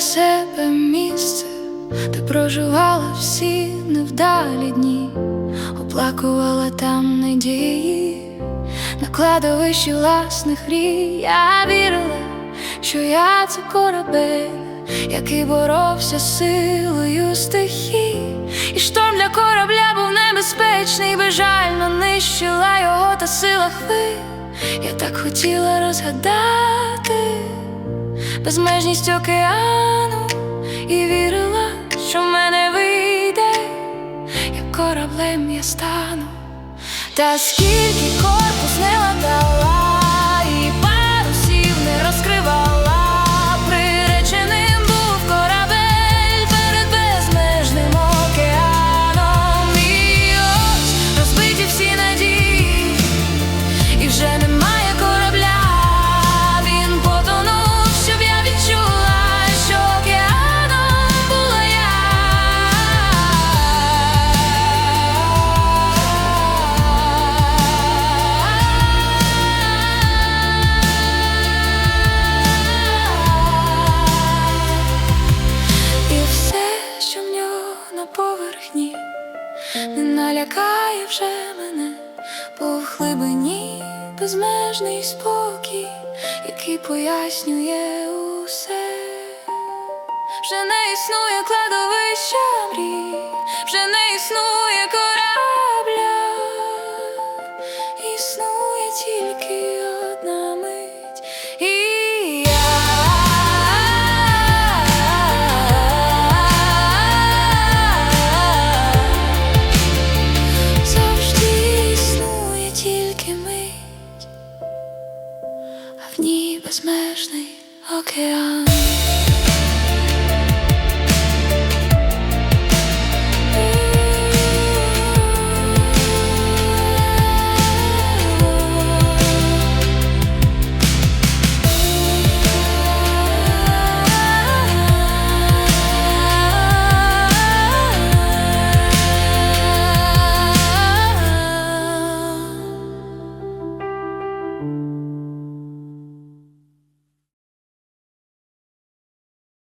себе місце, де проживала всі невдалі дні, оплакувала там надії, на кладовищі власних мрій Я вірила, що я це корабель, який боровся силою стихій, і шторм для корабля був небезпечний, безжально нищила його та сила хвиль. Я так хотіла розгадати безмежність океану і вірила, що в мене вийде, як кораблем я стану. Та скільки корпус не ладала, на поверхні, не налякає вже мене, бо в глибині безмежний спокій, який пояснює усе. Вже не існує кладовища безмежний океан.